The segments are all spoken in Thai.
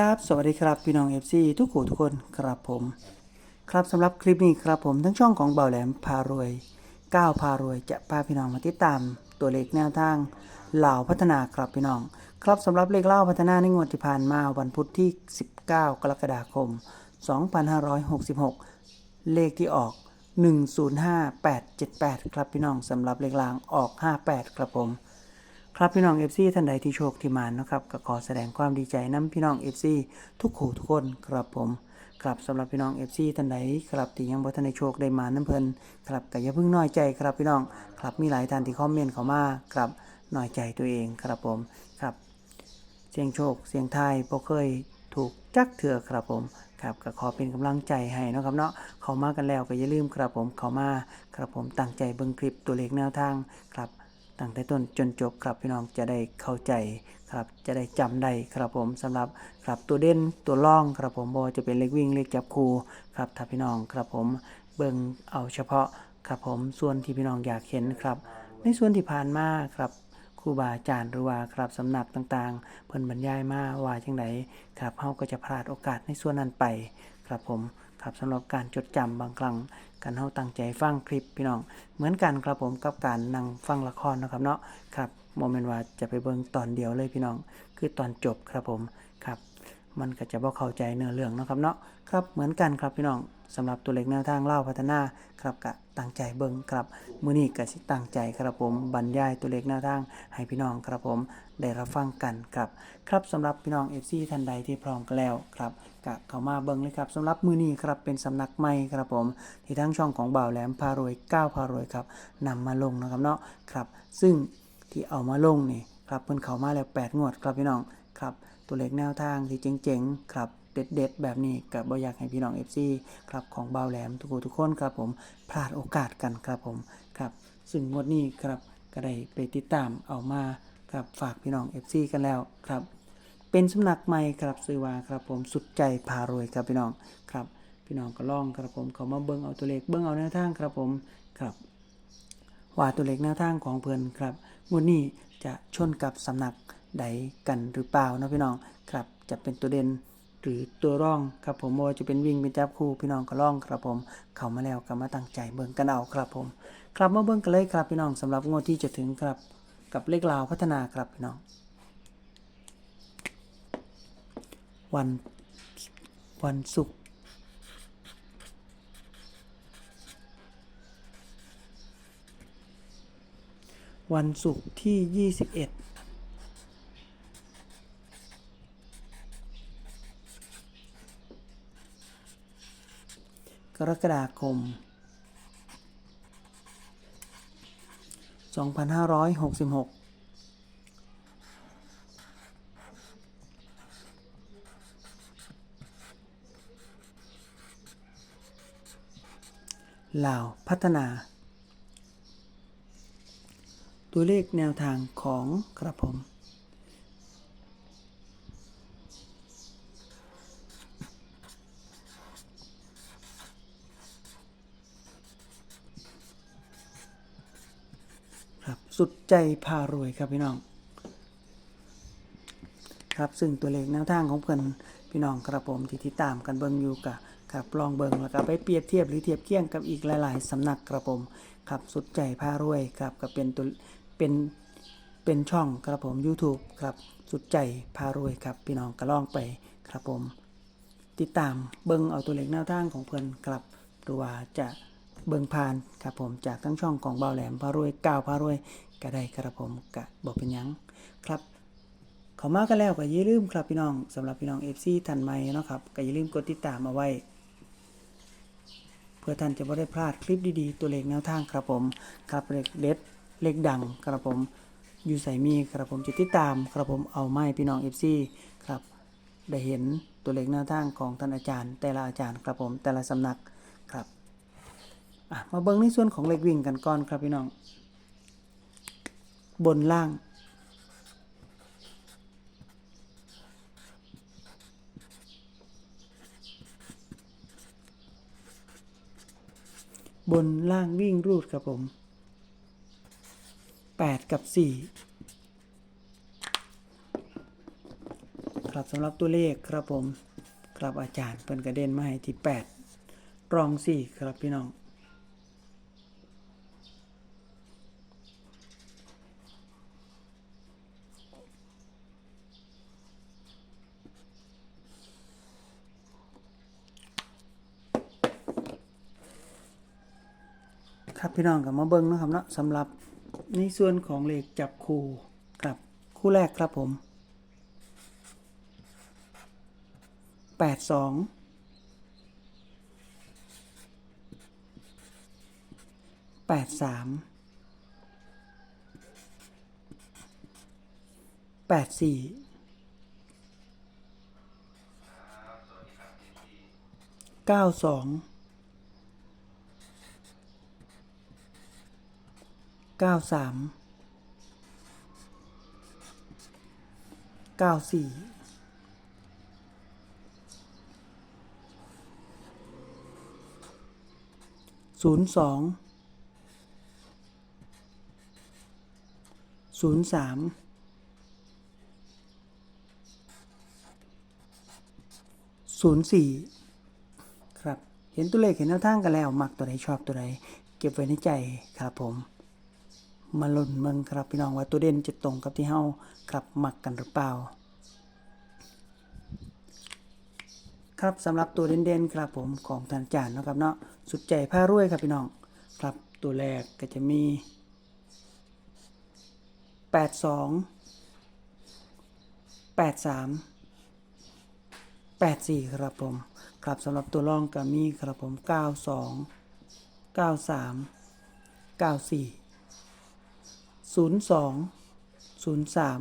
ครับ สวัสดีครับพี่น้อง FC ทุกคู่ทุกคนครับผม ครับสำหรับคลิปนี้ครับผมทั้งช่องของเบาแหลมพารวยก้าวพารวยจะพาพี่น้องมาติดตาม ตัวเลขแนวทางเหล่าพัฒนาครับพี่น้อง ครับสำหรับเลขเล่าพัฒนาในงวดที่ผ่านมาวันพุธที่ 19 กรกฎาคม 2566 เลขที่ออก 105878 ครับพี่น้องสำหรับเลขลางออก 58 ครับผม ครับพี่น้องเอฟซีท่านใดที่โชคที่มานนะครับก็ขอแสดงความดีใจน้ำพี่น้องเอฟซีทุกขู่ทุกคนครับผมครับสำหรับพี่น้องเอฟซีท่านใดครับที่ยังบ่ทันได้โชคได้มาน้ำเพลินครับก็อย่าเพิ่งน้อยใจครับพี่น้องครับมีหลายท่านที่คอมเมนต์เข้ามาครับน้อยใจตัวเองครับผมครับเสียงโชคเสียงไทายบ่เคยถูกจักเถื่อครับผมครับก็ขอเป็นกำลังใจให้นะครับเนาะเข้ามากันแล้วก็อย่าลืมครับผมเข้ามาครับผมตั้งใจเบิ่งคลิปตัวเลขแนวทางครับ ตั้งแต่ต้นจนจบครับพี่น้องจะได้เข้าใจครับจะได้จำได้ครับผมสำหรับครับตัวเด่นตัวร่องครับผมบ่ว่าจะเป็นเลขวิ่งเลขจับคู่ครับถ้าพี่น้องครับผมเบิ่งเอาเฉพาะครับผมส่วนที่พี่น้องอยากเห็นครับ ในส่วนที่ผ่านมาครับครูบาอาจารย์หรือว่าครับสำนักต่างๆ เพิ่นบรรยายมาว่าจังไดครับเฮาก็จะพลาดโอกาสในส่วนนั้นไปครับผม ครับสำหรับการจดจำบางครั้งการเฮาตั้งใจฟังคลิปพี่น้อง เหมือนกันครับผมกับการนั่งฟังละครนะครับเนาะครับโมเมนต์ว่าจะไปเบิ่งตอนเดียวเลยพี่น้อง คือตอนจบครับผมครับ มันก็จะบ่เข้าใจเนื้อเรื่องนะครับเนาะครับเหมือนกันครับพี่น้องสำหรับตัวเลขแนวทางเล่าพัฒนาครับกะตั้งใจเบิ่งครับมื้อนี้ก็สิตั้งใจครับผมบรรยายตัวเลขแนวทางให้พี่น้องครับผมได้รับฟังกันครับครับสำหรับพี่น้อง FC ท่านใดที่พร้อมกันแล้วครับกะเข้ามาเบิ่งเลยครับสำหรับมื้อนี้ครับเป็นสำนักใหม่ครับผมที่ทั้งช่องของบ่าวแหลมพารวยก้าวพารวยครับนำมาลงนะครับเนาะครับซึ่งที่เอามาลงนี่ครับเพิ่นเข้ามาแล้ว 8 งวดครับพี่น้อง ครับ ตัวเลขแนวทางที่เจ๋งๆ ครับ เด็ดๆ แบบนี้กับบอยากให้พี่น้อง FC ครับของเบาแหลมทุกคนทุกคนครับผมพลาดโอกาสกันครับผมครับซึ่งงวดนี้ครับก็ได้ไปติดตามเอามาครับฝากพี่น้อง FC กันแล้วครับ เป็นสำนักใหม่ครับซื้อว่าครับผมสุดใจพารวยครับพี่น้องครับพี่น้องก็ลองครับผมเขามาเบิ่งเอาตัวเลขเบิ่งเอาแนวทางครับผมครับว่าตัวเลขแนวทางของเพิ่อนครับงวดนี้จะชนกับสำนัก ใดกันหรือเปล่านะพี่น้องครับจะเป็นตัวเด่นหรือตัวร่องครับผมบ่ว่าจะเป็นวิ่งเป็นจับคู่พี่น้องก็ล่องครับผมเข้ามาแล้วก็มาตั้งใจเบิ่งกันเอาครับผมครับมาเบิ่งกันเลยครับพี่น้องสำหรับงวดที่จะถึงครับกับเลขลาวพัฒนาครับพี่น้อง วันวันศุกร์วันศุกร์ที่ 21 รกฎาคม 2566ลาวพัฒนา ตัวเลขแนวทางของกระผม ครับ สุด ใจพารวยครับพี่น้อง ครับซึ่งตัวเลขแนวทางของเพื่อนพี่น้องกระผมที่ติดตามกันเบิ่งอยู่กับครับลองเบิ่งแล้วก็ไปเปรียบเทียบหรือเทียบเคียงกับอีกหลายๆสำนักกระผมครับสุดใจพารวยครับก็เป็นตัวเป็นเป็นช่องกระผม YouTube ครับสุดใจพารวยครับพี่น้องก็ลองไปครับผม ติดตามเบิ่งเอาตัวเลขแนวทางของเพิ่อนครับหรือว่าจะเบิ่งผ่านครับผมจากทั้งช่องของเบาแหลมพารวยก้าวพารวย ก็ได้ครับผมก็บอกเป็นยังครับเขามากันแล้วก็อย่าลืมครับพี่น้องสำหรับพี่น้อง FC ท่านใหม่เนาะครับก็อย่าลืมกดติดตามเอาไว้ เพื่อท่านจะไม่ได้พลาดคลิปดีๆ ตัวเลขแนวทางครับผมครับเลขเด็ดเลขดังครับผมอยู่ใส่มีครับผมจะติดตามครับผมเอาไม้พี่น้อง FC ครับได้เห็นตัวเลขแนวทางของท่านอาจารย์ แต่ละอาจารย์ครับผมแต่ละสำนักครับมาเบิ่งในส่วนของเลขวิ่งกันก่อนครับพี่น้อง บนล่าง บนล่างวิ่งรูดครับผมแปดกับสี่ครับสำหรับตัวเลขครับผม ครับอาจารย์เพิ่นกระเด็นมาให้ที่ 8 รอง 4 ครับพี่น้อง ครับพี่น้องกับมาเบิ้งนะครับเนาะสำหรับในส่วนของเลขจับคู่ครับคู่แรกครับผม 8 2 8 3 8 4 9 2 ก้าสองเก้าสามเก้าสี่ศูนย์สองศูนย์สามศูนย์สี่ครับ เห็นตัวเลขเห็นแนวทางกันแล้ว มักตัวใดชอบตัวใดเก็บไว้ในใจครับผม มาลุ้นเมืองครับพี่น้องว่าตัวเด่นจะตรงกับที่เฮาครับหมักกันหรือเปล่า ครับสำหรับตัวเด่นๆครับผมของทานจานนะครับเนาะสุดใจผ้ารวยครับพี่น้องครับตัวแรกก็จะมี 82 83 84 ครับผม ครับสำหรับตัวรองก็มีครับผม 92 93 94 ศูนย์สองศูนย์สาม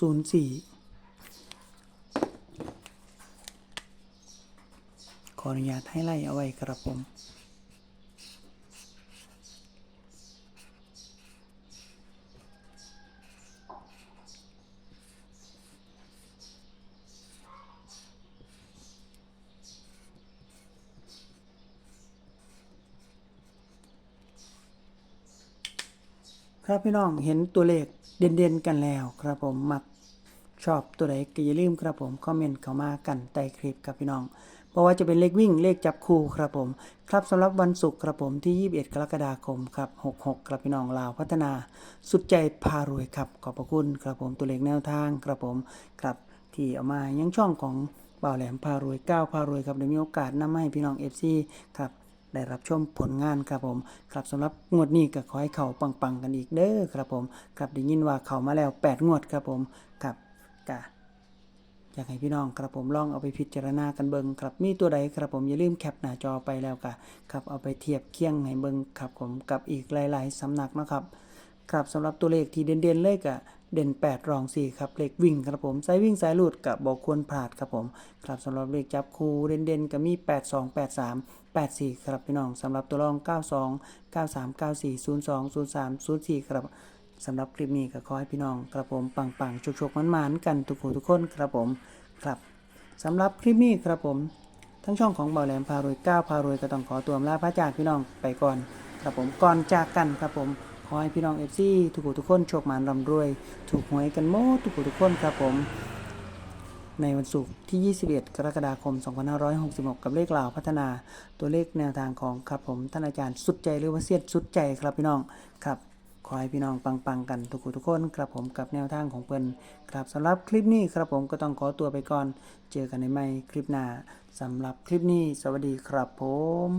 ศูนย์สี่ขออนุญาตให้ไล่เอาไว้ครับผม ครับพี่น้องเห็นตัวเลขเด่นๆกันแล้วครับผมมักชอบตัวใดก็อย่าลืมครับผมคอมเมนต์เข้ามากันใต้คลิปครับพี่น้องเพราะว่าจะเป็นเลขวิ่งเลขจับคู่ครับผม ครับสำหรับวันศุกร์ครับผมที่ 21 กรกฎาคมครับ 66 ครับพี่น้องลาวพัฒนา สุดใจพารวยครับขอบพระคุณครับผมตัวเลขแนวทางครับผมครับที่เอามายังช่องของบ่าวแหลมพารวยก้าวพารวยครับได้มีโอกาสนำมาให้พี่น้อง FC ครับ ได้รับชมผลงานครับผม ครับสำหรับงวดนี้ก็ขอให้เขาปังๆกันอีกเด้อครับผม ครับได้ยินว่าเขามาแล้ว 8 งวดครับผมครับกะอยากให้พี่น้องครับผมลองเอาไปพิจารณากันเบิงครับมีตัวใดครับผมอย่าลืมแคปหน้าจอไปแล้วกะครับเอาไปเทียบเคียงให้เบิงครับผมกับอีกหลาย ๆสำนักนะครับ ครับสำหรับตัวเลขที่เด่นๆเลยกะเด่น 8 รอง 4 ครับ เลขวิ่งครับผมสายวิ่งสายหลุดกับบอกควรพลาดครับผม ครับสำหรับเลขจับคู่เด่นๆก็มี 8 2 8 3 8 4 ครับพี่น้องสำหรับตัวรอง 92 93 94 02 03 04 ครับสำหรับคลิปนี้ก็ขอให้พี่น้องครับผมปังๆชกๆมันๆกันทุกผู้ทุกคนครับผมครับสำหรับคลิปนี้ครับผม ทั้งช่องของเบาแหลมพารวยก้าพารวยก็ต้องขอตัวลาพระจากพี่น้องไปก่อน ครับผมก่อนจากกันครับผม ขอให้พี่น้องเอฟซีทุกผู้ทุกคนโชคหมานร่ำรวย ถูกหวยกันหมดทุกผู้ทุกคนครับผม ในวันศุกร์ที่ 21 กรกฎาคม 2566 กับเลขลาวพัฒนาตัวเลขแนวทางของครับผมท่านอาจารย์สุดใจหรือว่าเสียดสุดใจครับพี่น้องครับขอให้พี่น้องปังๆกันทุกคนทุกคนครับผมกับแนวทางของเปิ้นครับสำหรับคลิปนี้ครับผมก็ต้องขอตัวไปก่อน เจอกันในไม่คลิปหน้าสำหรับคลิปนี้ สวัสดีครับผม